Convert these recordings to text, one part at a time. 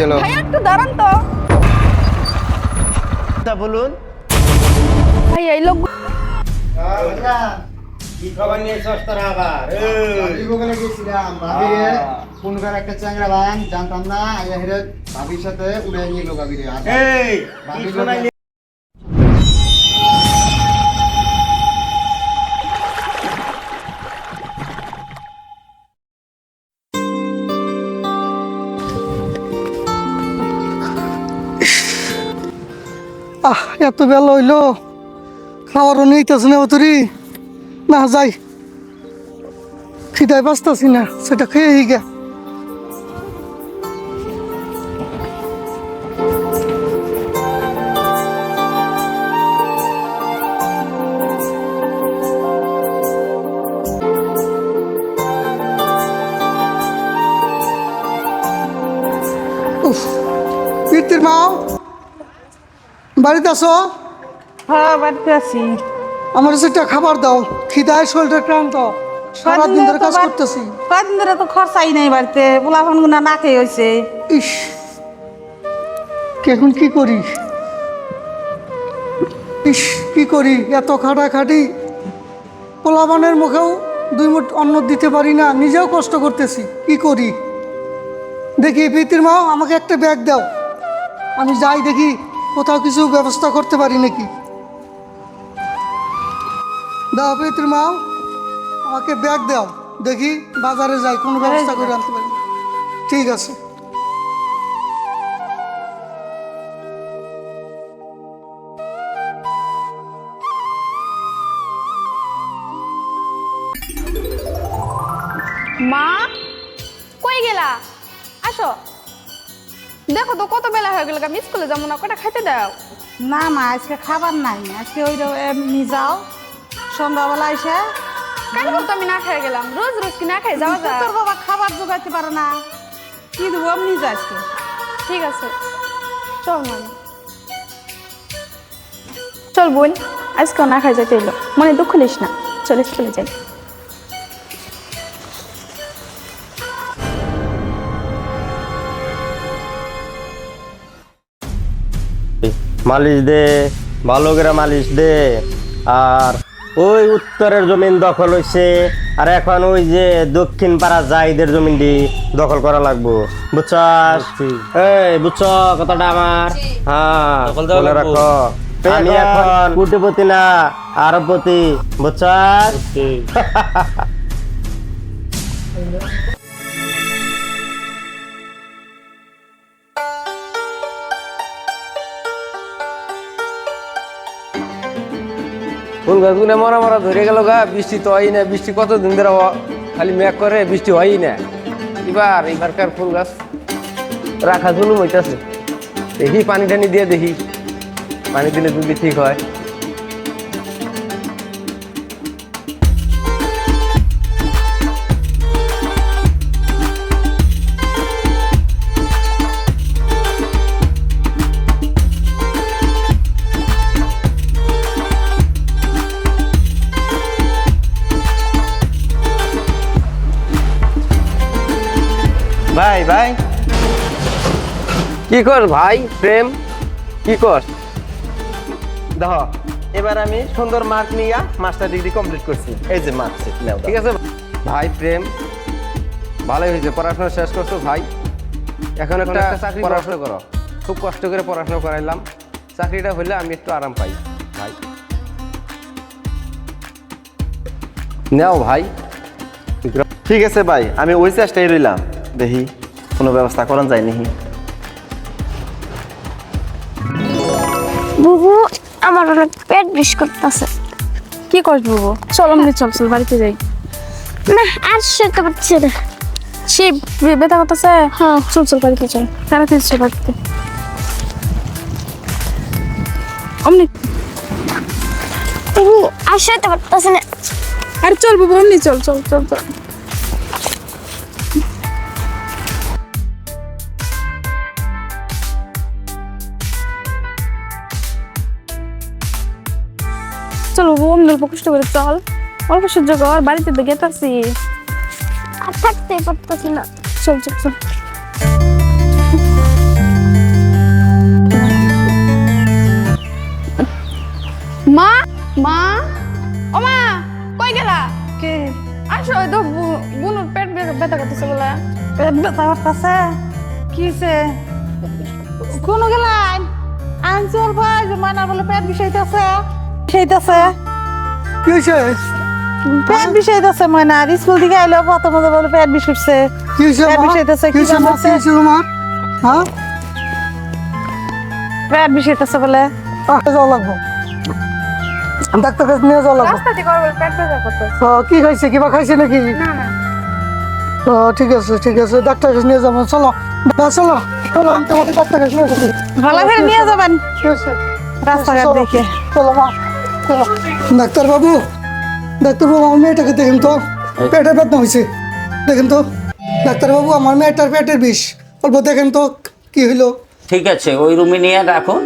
চলো ভাই একটু দাঁড়ান তো। তা বলুন। ভাই এই লোক কি খবর নিয়ে সস্তারা আবার? ভাবি বগলে গেছিলাম। ভাবিরে ফোন করে একটা চ্যাংরা বান জানতাম না আইয়া হেরে ভাবির সাথে উড়ে নিয়ে গেল ভাবিরে এই ভাবি এত বেলা হইল খাওয়ারও নিতেছে না অতরি না যাই, খিদায় বাঁচতেছি না, সেটা খেয়ে গে বাড়িতে আসো হ্যাঁ বাড়িতে আছি। আমার সেটা খাবার দাও। খিদায় শরীরটা ক্লান্ত। সারাদিন ধরে কাজ করতেছি। কদিন ধরে তো খরচাই নাই বাড়িতে। পোলাপান গুনা না খেয়ে হয়েছে ইস। এখন কি করি? ইস কি করি? এত খাটাখাটি। পোলাবানের মুখেও দুই মুঠ অন্ন দিতে পারি না। নিজেও কষ্ট করতেছি। কি করি? দেখি প্রীতির মা আমাকে একটা ব্যাগ দাও। আমি যাই দেখি। কোথাও কিছু ব্যবস্থা করতে পারি নাকি? দাও পিতৃ মা আমাকে ব্যাগ দাও। দেখি বাজারে যাই কোনো ব্যবস্থা করে আনতে পারি। ঠিক আছে। দেখো তো কত বেলা হয়ে গেল আমি স্কুলে যাব না কটা খাইতে দাও। না মা আজকে খাবার নাই আজকে ওই এমনি যাও সন্ধ্যাবেলা এসে। কেন বলতো আমি না খেয়ে গেলাম? রোজ রোজ কি না খাই যাওয়া যায়? তোর বাবা খাবার জোগাইতে পারে না। কি দেবো এমনি যা আজকে। ঠিক আছে। চল মানে। চল বোন আজকে না খাই যেতে এলো মনে দুঃখ নিস না। চলে স্কুলে যাই। মালিশ দে ভালো করে মালিশ দে। আর ওই উত্তরের জমিন দখল হইছে আর এখন ওই যে দক্ষিণ পাড়া জাইদের জমিনটি দখল করা লাগবো। বুঝছাস এই বুঝছ কথাটা আমার? হ্যাঁ মনে রাখো। আমি এখন কুটিপতি না আরবপতি। বুঝছাস ফুল গাছগুলো মরা মরা ধরে গেল গা, বৃষ্টি তো হয় না, বৃষ্টি কতদিন ধরে খালি মেঘ করে, বৃষ্টি হয়ই না। এবার এবারকার ফুল গাছ রাখা জুলুম হইতাছে। দেখি পানি টানি দিয়ে দেখি, পানি দিলে যদি ঠিক হয়। ভাই ভাই। কি কর ভাই প্রেম? কি কর? দেখ এবার আমি সুন্দর মার্ক নিয়ে মাস্টার ডিগ্রি কমপ্লিট করছি। এই যে মার্ক নাও ঠিক আছে। ভাই প্রেম? ভালোই হয়েছে পড়াশোনা শেষ করছ ভাই। এখন একটা একটা চাকরি পড়াশোনা করো। খুব কষ্ট করে পড়াশোনা করাইলাম। চাকরিটা হলে আমি একটু আরাম পাই। ভাই। নাও ভাই। ঠিক আছে ভাই আমি ওই চেষ্টাই রইলাম। দেখি কোনো ব্যবস্থা করা যায় নাকি বুবু আমার অনেক পেট বিষ করতেছে। কি করছ বাবু? চল আমি চল চল বাড়িতে যাই। না আর শুতে পারছি না। সে বেতা করতেছে? হ্যাঁ। চল চল বাড়িতে চল। তাড়াতাড়ি চল বাড়িতে। অমনি বুবু আর শুতে পারতেছি না। আর চল বাবু অমনি চল চল চল চল। চল বাবু অন্য অল্প কষ্ট করে চল। অল্প সহ্য কর বাড়িতে তো গেতে আছি আর থাকতে পারতেছি না। চল চল চল। মা মা ও মা কই গেলা? কে? আসো তো বুনুর পেট ব্যথা করতেছে বলে। পেট ব্যথা করতেছে? কিছে কোন গেলাই আনসার ভাই মানা বলে পেট বিষয়তেছে বিষাইতেছে? কি হয়েছে পেট বিষাইতেছে ময়না আর স্কুল থেকে আইলো প্রথমে বলে পেট বিষুটছে কি হয়েছে পেট মা? কি? বানাচ্ছে? কি হয়েছে তোমার? হ্যাঁ? পেট বিষাইতেছে বলে। যাওয়া লাগবো। ডাক্তার কাছে নিয়ে যাওয়া লাগবো। রাস্তা থেকে ওর পেট ব্যথা করতেছে। কি খাইছে? কিবা খাইছে নাকি? না না। ও, ঠিক আছে ঠিক আছে ডাক্তার কাছে নিয়ে যাব। চলো চলো চলো আমি তোমাকে ডাক্তার কাছে নিয়ে যাচ্ছি ভালো করে নিয়ে যাবেন? ঠিক আছে। রাস্তাঘাট চলো, দেখে। চলো মা। চলো ডাক্তার বাবু ডাক্তার বাবু আমার মেয়েটাকে দেখেন তো। পেটের ব্যথা হয়েছে। দেখেন তো। ডাক্তার বাবু আমার মেয়েটার পেটের বিষ। অল্প দেখেন তো কি হইল। ঠিক আছে ওই রুমে নিয়ে রাখুন।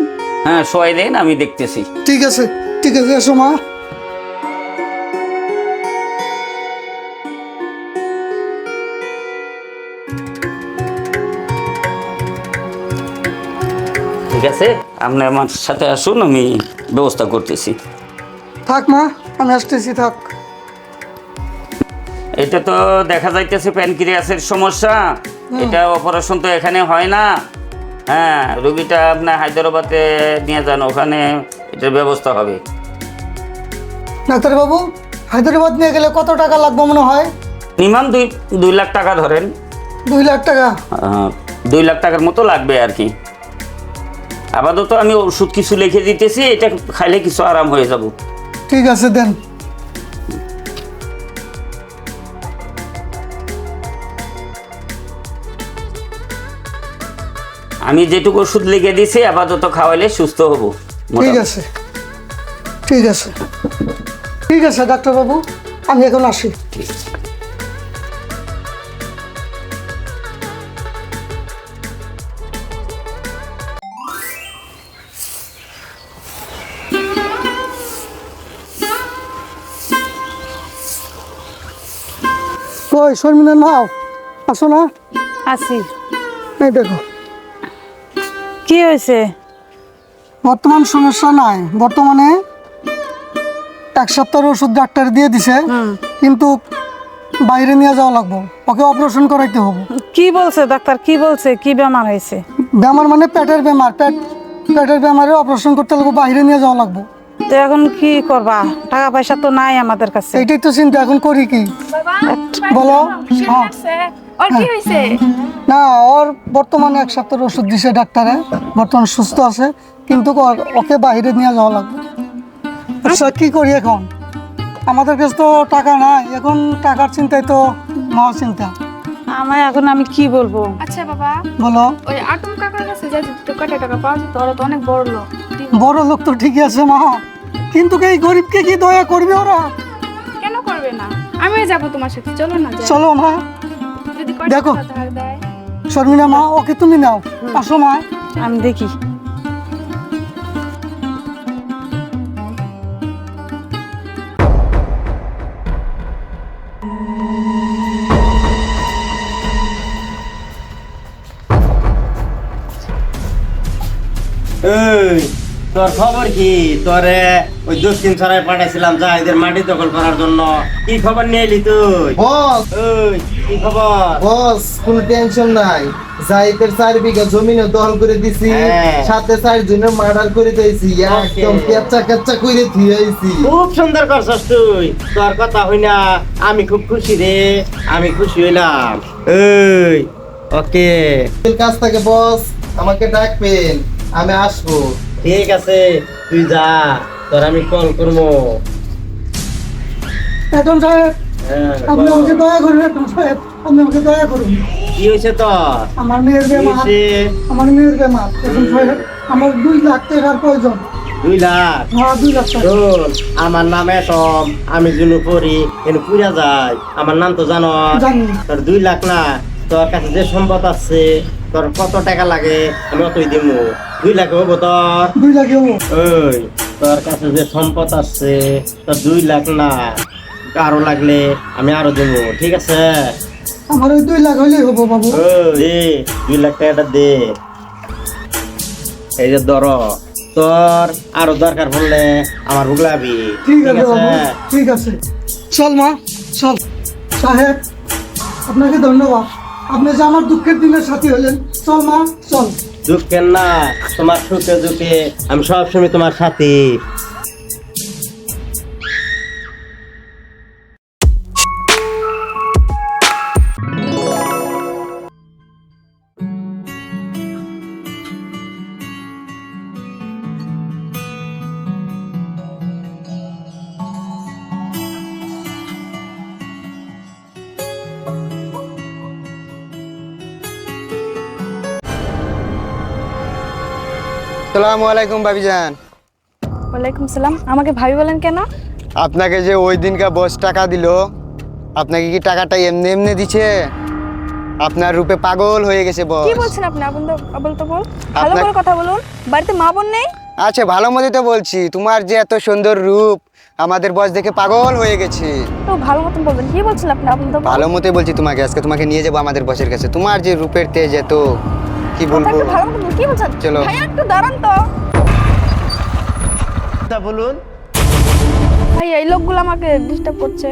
হ্যাঁ শোয়াই দেন আমি দেখতেছি। ঠিক আছে ঠিক আছে এসো মা। ঠিক আছে আপনি আমার সাথে আসুন আমি ব্যবস্থা করতেছি। থাক মা আমি আসতেছি থাক। এটা তো দেখা যাইতেছে প্যানক্রিয়াসের সমস্যা। এটা অপারেশন তো এখানে হয় না। হ্যাঁ রুগীটা আপনার হায়দ্রাবাদে নিয়ে যান ওখানে এটার ব্যবস্থা হবে। ডাক্তার বাবু হায়দ্রাবাদ নিয়ে গেলে কত টাকা লাগবে মনে হয়? মিনিমাম দুই দুই লাখ টাকা ধরেন। দুই লাখ টাকা? দুই লাখ টাকার মতো লাগবে আর কি। আপাতত আমি ওষুধ কিছু লিখে দিতেছি এটা খাইলে কিছু আরাম হয়ে যাব। ঠিক আছে দেন। আমি যেটুকু ওষুধ লিখে দিছি আপাতত খাওয়ালে সুস্থ হব ঠিক আছে। ঠিক আছে। ঠিক আছে ডাক্তারবাবু। আমি এখন আসি। ঠিক আছে। কই শর্মিনের মাও আসো না। আছি। এই দেখো। কি হয়েছে? বর্তমান সমস্যা নাই। বর্তমানে এক সপ্তাহের ওষুধ ডাক্তার দিয়ে দিছে। কিন্তু বাইরে নিয়ে যাওয়া লাগবো। ওকে অপারেশন করাইতে হবে। কি বলছে ডাক্তার? কি বলছে? কি বেমার হয়েছে? বেমার মানে পেটের বেমার। পেট পেটের বেমারে অপারেশন করতে লাগবো বাইরে নিয়ে যাওয়া লাগবো। তো এখন কি করবা? টাকা পয়সা তো নাই আমাদের কাছে। এইটাই তো চিন্তা এখন করি কি? বলো। হ্যাঁ। ওর কি হয়েছে? না ওর বর্তমানে এক সপ্তাহের ওষুধ দিছে ডাক্তারে। বর্তমান সুস্থ আছে। কিন্তু ওকে বাইরে নিয়ে যাওয়া লাগবে। আচ্ছা কি করি এখন? আমাদের কাছে তো টাকা নাই। এখন টাকার চিন্তায় তো মহা চিন্তা। আমার এখন আমি কি বলব? আচ্ছা বাবা। বলো। ওই আটম কাকার কাছে যাই তো টাকা পাওয়া যেত ওরা তো অনেক বড় লোক। বড় লোক তো ঠিকই আছে মা। কিন্তু এই গরিবকে কি দয়া করবে ওরা? কেন করবে না? আমি যাব তোমার সাথে চলো না চলো মা। দেখো। শর্মিলা শর্মিনা মা ওকে তুমি নাও। আসো মা। আমি দেখি। তোর খবর কি? তোরে ওই দক্ষিণ ছড়ায় পাঠাইছিলাম যা এদের মাটি দখল করার জন্য। কি খবর নিয়ে এলি তুই? বস। ওই কি খবর? বস কোনো টেনশন নাই। জাহিদের চার বিঘা জমিনে দখল করে দিছি। হ্যাঁ। সাথে চার জনের মার্ডার করে দিয়েছি। একদম কেচ্চা কেচ্চা করে ধুয়েছি খুব সুন্দর করছস তুই। তোর কথা হই না আমি খুব খুশি রে। আমি খুশি হইলাম। এই ওকে। কাছ থেকে বস আমাকে ডাকবেন। আমি আসব। ঠিক আছে তুই যা তোর আমি কল করব। এখন সাহেব হ্যাঁ, আপনি আমাকে দয়া করুন এখন সাহেব আপনি আমাকে দয়া করুন। কি হয়েছে তোর? আমার মেয়ের বেমার। আমার মেয়ের বেমার। এখন সাহেব আমার দুই লাখ টাকার প্রয়োজন। দুই লাখ? হ্যাঁ দুই লাখ শোন আমার নাম এসম আমি জুনু পড়ি এনে পুরা যাই আমার নাম তো জানো জানি। তোর দুই লাখ না তোর কাছে যে সম্পদ আছে তোর কত টাকা লাগে আমি অতই দিমু। দুই লাখ হব তোর। দুই লাখ হব ওই তোর কাছে যে সম্পদ আছে তোর দুই লাখ না আরও লাগলে আমি আরও দেবো ঠিক আছে? আমার ওই দুই লাখ হলেই হব বাবু। ওই দে দুই লাখ টাকাটা দে। এই যে ধর তোর আরও দরকার পড়লে আমার বুগলাবি ঠিক আছে ঠিক আছে। চল মা চল। সাহেব আপনাকে ধন্যবাদ। আপনি যে আমার দুঃখের দিনের সাথী হলেন, চল মা, চল। দুঃখের না, তোমার সুখে দুঃখে আমি সবসময় তোমার সাথে। সালামু আলাইকুম ভাবিজান। ওয়ালাইকুম সালাম। আমাকে ভাবি বলেন কেন? আপনাকে যে ওই দিনকার বস টাকা দিল আপনাকে কি টাকাটা এমনি এমনি দিছে? আপনার রূপে পাগল হয়ে গেছে বস কি বলছেন আপনি? আপন তো বল ভালো করে কথা বলুন। বাড়িতে মা বোন নেই? আচ্ছা ভালো মতো তো বলছি। তোমার যে এত সুন্দর রূপ আমাদের বস দেখে পাগল হয়ে গেছে। তো ভালো মতন বলবেন। কি বলছেন আপনি আপন তো ভালো মতোই বলছি তোমাকে। আজকে তোমাকে নিয়ে যাব আমাদের বসের কাছে। তোমার যে রূপের তেজ এত কি বলব? একটু ভালো মতন কি বলছেন? চলো। একটু দাঁড়ান তো। বলুন। ভাই এই লোকগুলো আমাকে ডিস্টার্ব করছে।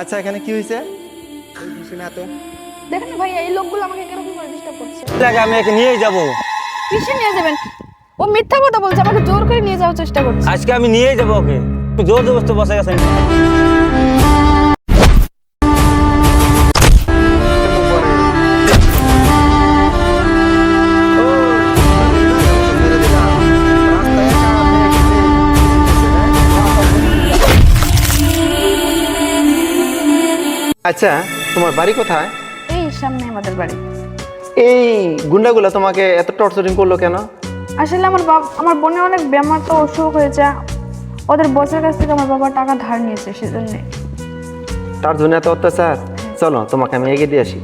আচ্ছা এখানে কি হয়েছে? দেখেন ভাই এই লোকগুলো আমাকে কীরকম করে ডিস্টার্ব করছে? আমি একে নিয়েই যাব। কিসে নিয়ে যাবেন? ও মিথ্যা কথা বলছে আমাকে জোর করে নিয়ে যাওয়ার চেষ্টা করছে। আজকে আমি নিয়েই যাব ওকে। জোর জবস্ত বসে গেছে। আচ্ছা তোমার বাড়ি কোথায়? এই সামনে আমাদের বাড়ি। এই গুন্ডাগুলা তোমাকে এত টর্চারিং করল কেন? আসলে আমার বাবা আমার বোনের অনেক ব্যামার তো অসুখ হয়েছে। ওদের বসের কাছ থেকে আমার বাবা টাকা ধার নিয়েছে সেজন্য। তার জন্য এত অত্যাচার? চলো তোমাকে আমি এগিয়ে দিয়ে আসি।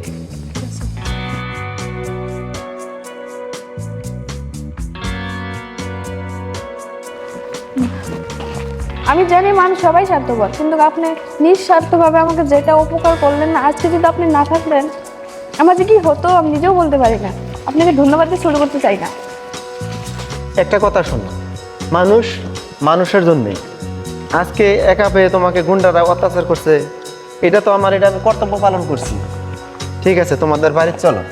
আমি জানি মানুষ সবাই স্বার্থপর কিন্তু আপনি নিঃস্বার্থভাবে আমাকে যেটা উপকার করলেন না আজকে যদি আপনি না থাকলেন আমার যে কি হতো আমি নিজেও বলতে পারি না। আপনাকে ধন্যবাদ দিয়ে শুরু করতে চাই না। একটা কথা শোনো। মানুষ মানুষের জন্যই। আজকে একা পেয়ে তোমাকে গুন্ডারা অত্যাচার করছে এটা তো আমার এটা আমি কর্তব্য পালন করছি। ঠিক আছে তোমাদের বাড়ির চলো।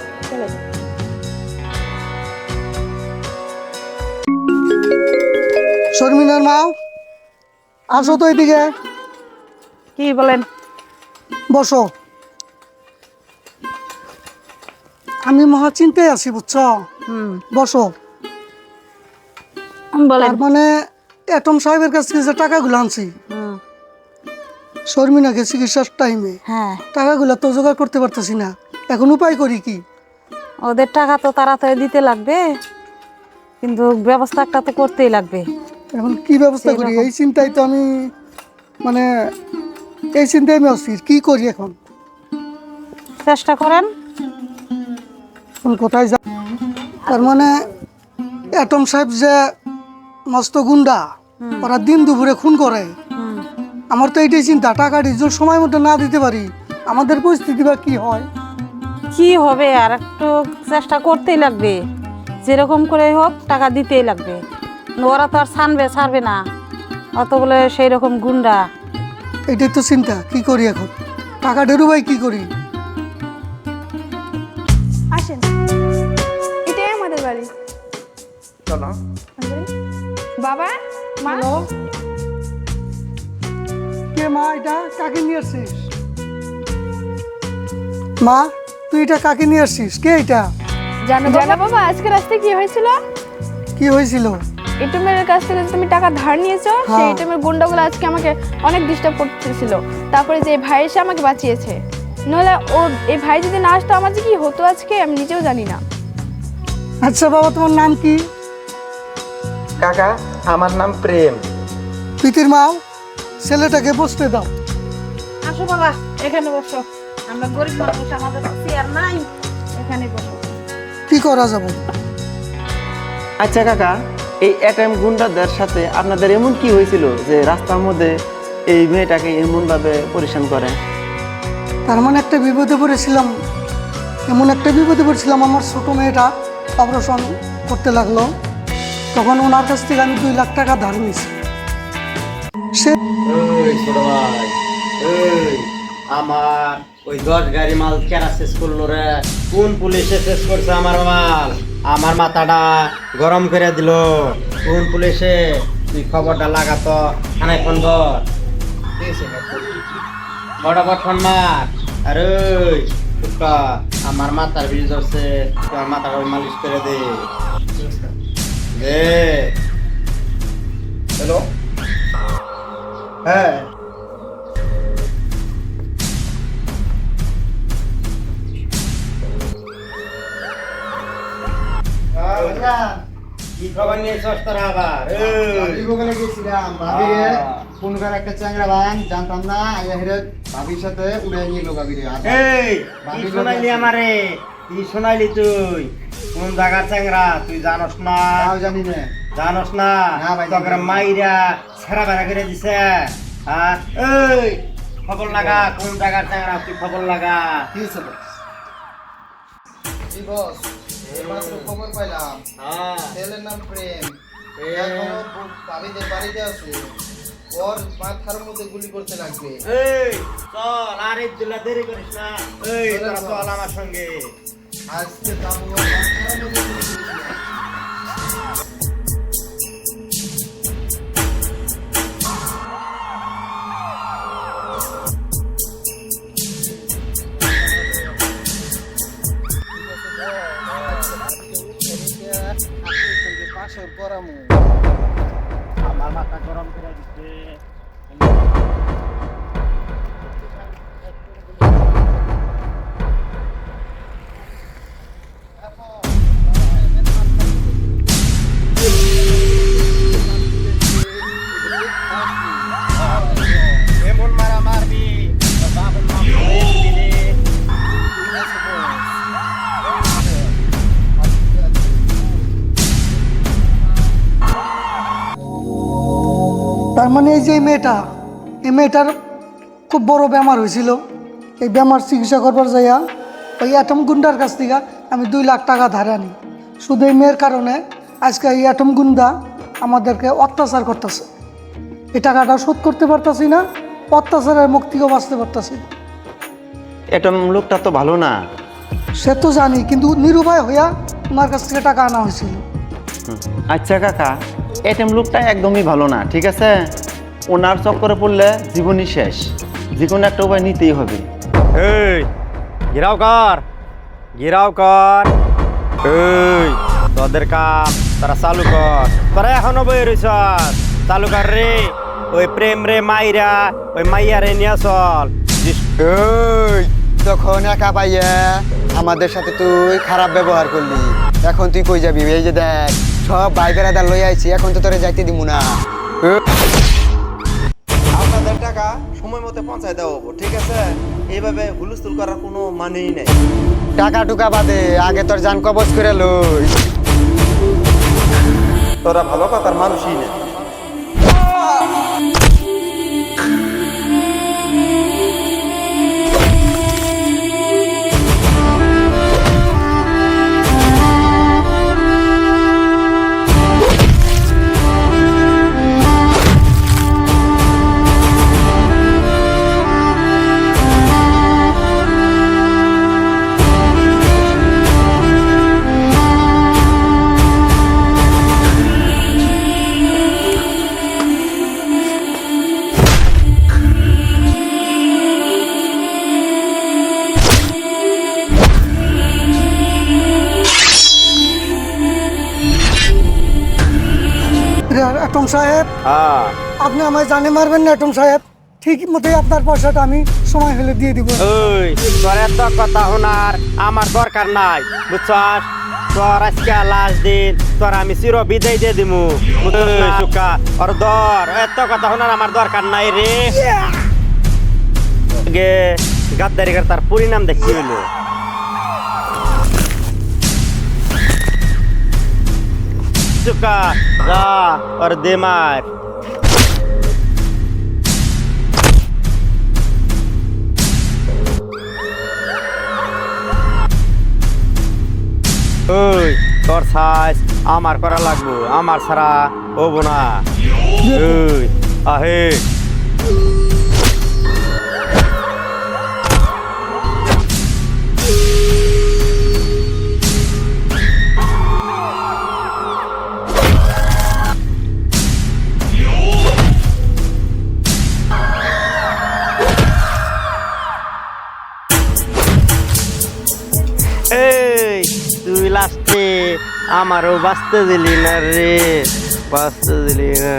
শর্মিনার মা আসো তো এদিকে। কি বলেন? বসো। আমি মহা চিন্তায় আছি বুঝছ? বসো। বলেন। তার মানে এটম সাহেবের কাছ থেকে যে টাকাগুলো আনছি শর্মিনাকে চিকিৎসার টাইমে হ্যাঁ। টাকাগুলো তো জোগাড় করতে পারতেছি না। এখন উপায় করি কি? ওদের টাকা তো তাড়াতাড়ি দিতে লাগবে কিন্তু ব্যবস্থা একটা তো করতেই লাগবে। এখন কি ব্যবস্থা করি? এই চিন্তায় তো আমি মানে এই চিন্তায় আমি অস্থির কি করি এখন? চেষ্টা করেন। কোথায় যা তার মানে অ্যাটম সাহেব যে মস্ত গুন্ডা ওরা দিন দুপুরে খুন করে। আমার তো এইটাই চিন্তা টাকা যদি সময় মতো না দিতে পারি আমাদের পরিস্থিতি বা কি হয়? কি হবে আর একটু চেষ্টা করতেই লাগবে যেরকম করে হোক টাকা দিতেই লাগবে। ওরা তো আর ছানবে ছাড়বে না অত বলে সেই রকম গুন্ডা। এটাই তো চিন্তা কি করি এখন? টাকা ডেরুবাই কি করি? আসেন এটাই আমাদের বাড়ি। চলো। বাবা মা? কে মা এটা? কাকে নিয়ে আসছিস? মা তুই এটা কাকে নিয়ে আসছিস? কে এটা? জানো জানো বাবা আজকে রাস্তায় কি হয়েছিল? কি হয়েছিল? এটিএমের কাছ থেকে তুমি টাকা ধার নিয়েছো সেই হ্যাঁ। এটিএমের গুন্ডাগুলো আজকে আমাকে অনেক ডিস্টার্ব করতেছিল। তারপরে যে ভাই এসে আমাকে বাঁচিয়েছে। নইলে ও এই ভাই যদি না আসতো আমার যে কি হতো আজকে আমি নিজেও জানি না। আচ্ছা বাবা তোমার নাম কি? কাকা আমার নাম প্রেম। প্রীতির মা ছেলেটাকে বসতে দাও। আসো বাবা এখানে বসো। আমরা গরিব মানুষ আমাদের চেয়ার নাই এখানে বসো। কি করা যাবে? আচ্ছা কাকা এই এটিএম গুন্ডাদের সাথে আপনাদের এমন কি হয়েছিল যে রাস্তার মধ্যে এই মেয়েটাকে এমনভাবে পরিশান করে? তার মানে একটা বিপদে পড়েছিলাম। এমন একটা বিপদে পড়েছিলাম আমার ছোট মেয়েটা অপারেশন করতে লাগল। তখন ওনার কাছ থেকে আমি দুই লাখ টাকা ধার নিয়েছি সে আমার ওই দশ গাড়ি মাল কেরা শেষ করল রে? কোন পুলিশে শেষ করছে আমার মাল? আমার মাথাটা গরম করে দিল। কোন পুলিশে? তুই খবরটা লাগাতো থানায় ফোন কর ফটাফট ফোন মার। আরে আমার মাথার বিষ ধরছে আমার মাথাটা মালিশ করে দে। হ্যালো হ্যাঁ কি খবর নিয়ে আবার। ভাবি গেছিলাম। ভাবিরে একটা চ্যাংরা বান জানতাম না আইয়া হিরে ভাবির সাথে উড়ে নিয়ে গেলো ভাবিরে এই বাড়ি শোনাইলি। আমারে? কি শোনাইলি তুই? কোন জায়গা চ্যাংরা তুই জানস না? জানি না। জানস না? তোকে। মাইরা ছেড়া বেড়া করে দিছে। হ্যাঁ? এই খবর লাগা কোন জায়গার চ্যাংরা তুই খবর লাগা? কি বস? খবর পাইলাম। হ্যাঁ। ছেলের নাম প্রেম। ভাবিদের বাড়িতে আছে। ওর মাথার মধ্যে গুলি করতে লাগবে। এই চল আর এই দুলা দেরি করিস না। এই তোরা চল। আমার সঙ্গে। আজকে যাব মাথার মধ্যে মানে এই যে এই মেয়েটা এই মেয়েটার খুব বড় বেমার হয়েছিল। এই বেমার চিকিৎসা করবার যাইয়া ওই অ্যাটম গুন্ডার কাছ থেকে আমি দুই লাখ টাকা ধারে আনি। শুধু এই মেয়ের কারণে আজকে এই অ্যাটম গুন্ডা আমাদেরকে অত্যাচার করতেছে। এই টাকাটা শোধ করতে পারতাছি না অত্যাচারের মুখ থেকেও বাঁচতে পারতাছি না। লোকটা তো ভালো না। সে তো জানি কিন্তু নিরুপায় হইয়া ওনার কাছ থেকে টাকা আনা হয়েছিল। আচ্ছা কাকা এটিএম লোকটা একদমই ভালো না ঠিক আছে? ওনার চক্করে পড়লে জীবনই শেষ যে কোনো একটা উপায় নিতেই হবে। এই ঘিরাও কর ঘিরাও কর। এই তোদের কাম তারা চালু কর। তোরা এখনও বই রইছ চালু কর রে। ওই প্রেম রে মাইরা ওই মাইয়া রে নিয়ে চল। এই তখন একা পাইয়া আমাদের সাথে তুই খারাপ ব্যবহার করলি। এখন তুই কই যাবি? এই যে দেখ। সব ভাই বেড়াদার লই আইছি এখন তো তোরে যাইতে দিমু না। আপনাদের টাকা সময় মতো পৌঁছায় দেওয়া হব ঠিক আছে? এইভাবে হুলস্থুল করার কোনো মানেই নাই। টাকা টুকা বাদে আগে তোর জান কবজ করে লই। তোরা ভালো কথার মানুষই না। অ্যাটম সাহেব হ্যাঁ। আপনি আমায় জানে মারবেন না অ্যাটম সাহেব ঠিক মতোই আপনার পয়সাটা আমি সময় হলে দিয়ে দিব। ওই তোর এত কথা শোনার আমার দরকার নাই বুঝছস? তোর আজকে লাস্ট দিন তোর আমি চির বিদায় দিয়ে দিমু। সুকা ওর দর এত কথা শোনার আমার দরকার নাই রে। গে গাদ্দারি করে তার পরিণাম দেখতে হইল। चुका जा और दे मार ওই, তোর সাইজ আমার করা লাগবো, আমার ছাড়া হব না। ওই, আহে। লাস্টে আমারও বাঁচতে দিলি না রে বাঁচতে দিলি না।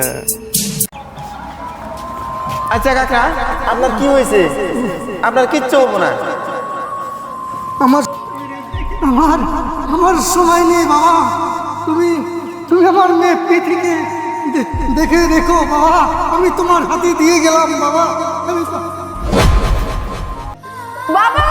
আচ্ছা কাকা আপনার কি হয়েছে? আপনার কিচ্ছু হব না। আমার আমার আমার সময় নেই বাবা। তুমি তুমি আমার মেয়ে পৃথিবীকে দেখে রেখো বাবা। আমি তোমার হাতে দিয়ে গেলাম বাবা। বাবা!